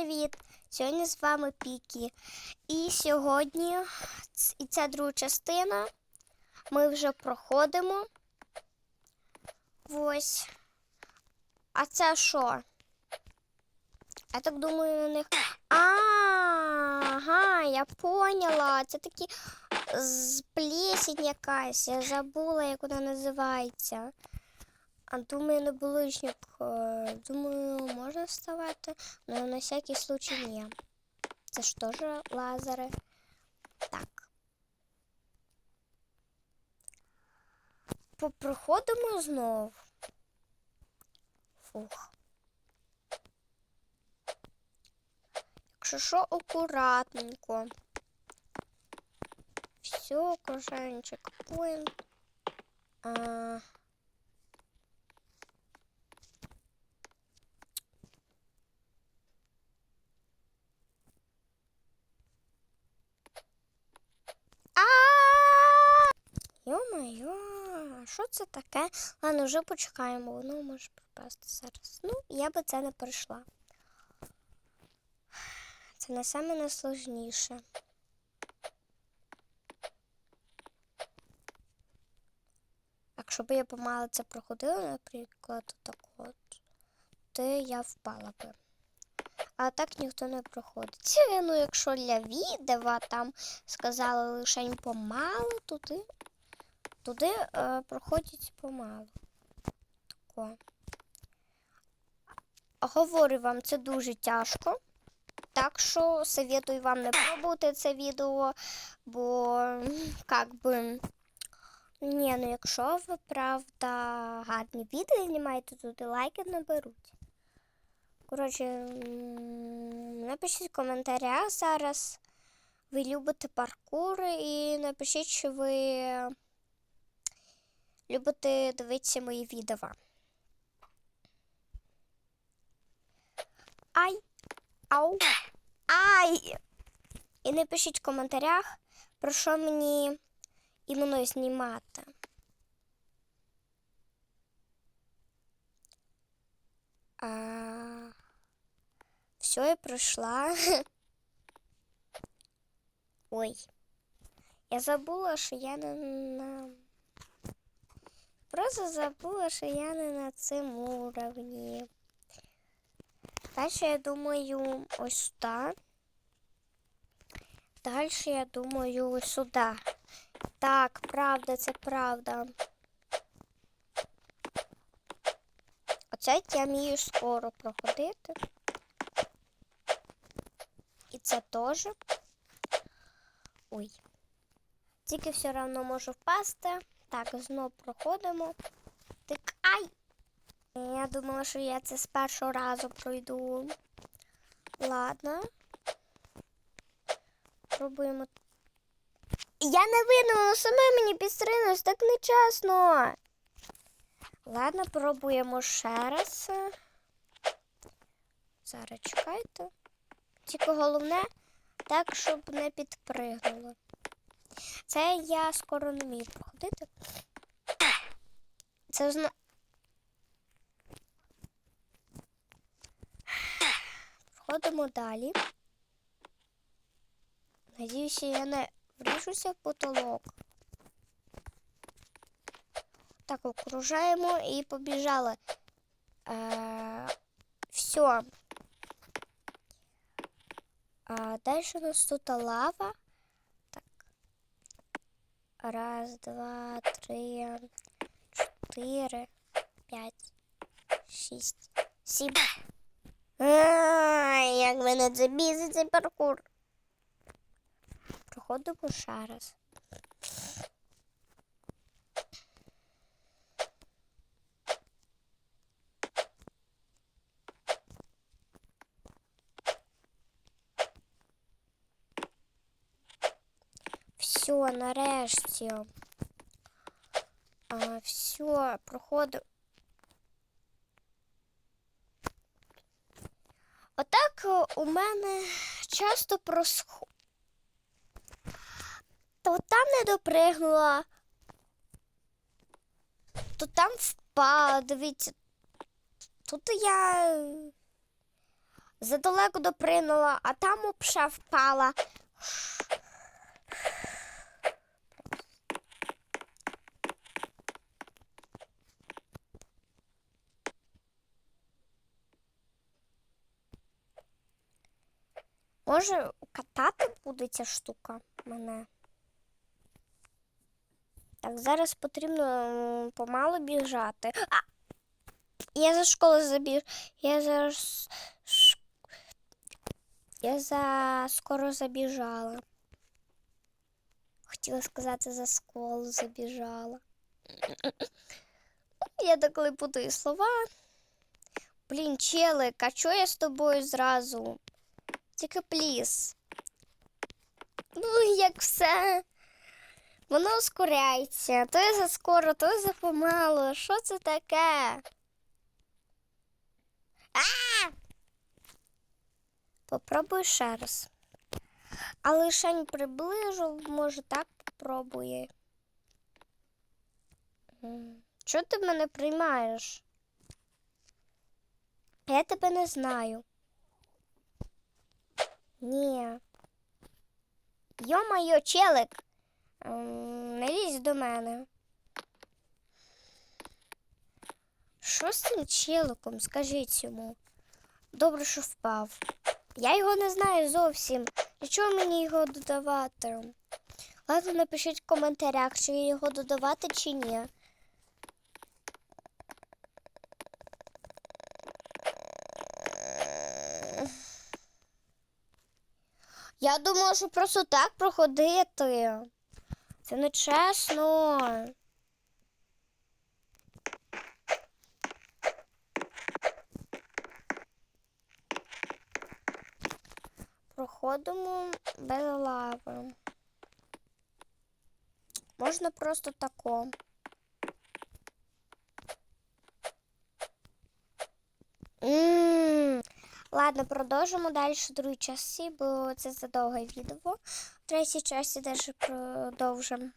Привіт! Сьогодні з вами Пікі. І сьогодні, і ця друга частина, ми вже проходимо. Ось. А це що? Я так думаю, на них. А, ага, я поняла. Це такі плесінь якась. Я забула, як вона називається. А думаю, на булочник. е, Думаю, можна вставати, але на всякий случай ні. Це ж теж лазери. Так. Попроходимо знов. Фух. Якщо що, акуратненько. Все, окружаємо чекпоінт. А... А! Йо-моє, що це таке? Ладно, вже почекаємо, воно може пропасти зараз. Ну, я би це не пройшла. Це не саме найсложніше. Якщо б я помало це проходила, наприклад, так от, то я впала би. А так ніхто не проходить. Ну, якщо для відео там сказали лише помалу, туди, туди е, проходять помалу. Тако. Говорю вам, це дуже тяжко. Так що советую вам не пробувати це відео, бо як би. Ні, ну якщо ви правда гарні відео знімаєте, туди лайки наберуть. Коротше, напишіть в коментарях зараз. Ви любите паркур і напишіть, що ви любите дивитися мої відео. Ай! Ау! Ай! І напишіть в коментарях, про що мені іменно знімати. А... Все, я пройшла. Ой. Я забула, що я не на. Просто забула, що я не на цьому уровні. Далі я думаю ось сюди. Далі я думаю ось сюди. Так, правда, це правда. Оце я вмію скоро проходити. І це теж. Ой. Тільки все одно можу впасти. Так, знов проходимо. Так, ай! Я думала, що я це з першого разу пройду. Ладно. Пробуємо. Я не воно саме мені підстрілилось, так нечесно. Ладно, пробуємо ще раз. Зараз чекайте. Тільки головне, так, щоб не підпригнуло. Це я скоро не вмію проходити. Це зна... Проходимо далі. Надіюся, я не вріжуся в потолок. Так, окружаємо і побіжали. Е, все. А далі у нас тут лава. Так. Раз, два, три, Чотири, п'ять, шість, сім. Ай, як мене це бісить цей паркур. Проходимо ще раз. Все, нарешті. А, все, проходимо. Отак у мене часто просхо. То там не допригнула, то там впала, дивіться. Тут я задалеко допринула, а там обша впала. Може, катати буде ця штука мене? Так, зараз потрібно м, помалу біжати. А! Я за школу забіж. Я ш- Я за скоро забіжала. Хотіла сказати, за школу забіжала. Я деколи путаю слова. Блін, челик, а чого я з тобою зразу? Тільки пліс. Ну, як все. Воно ускоряється. То я за скоро, то я за помалу. Що це таке? А! Попробуй ще раз. А лишень приближу, може так попробує. Чого ти мене приймаєш? Я тебе не знаю. Ні. Йо-майо, челик. Ем, Не лізь до мене. Що з цим челиком? Скажіть йому. Добре, що впав. Я його не знаю зовсім. Для чого мені його додавати? Ладно, напишіть в коментарях, чи його додавати чи ні. Я думала, що просто так проходити. Це не чесно. Проходимо без лави. Можна просто тако. Ладно, продовжимо далі другій часті, бо це задовге відео. В третій часті теж продовжимо.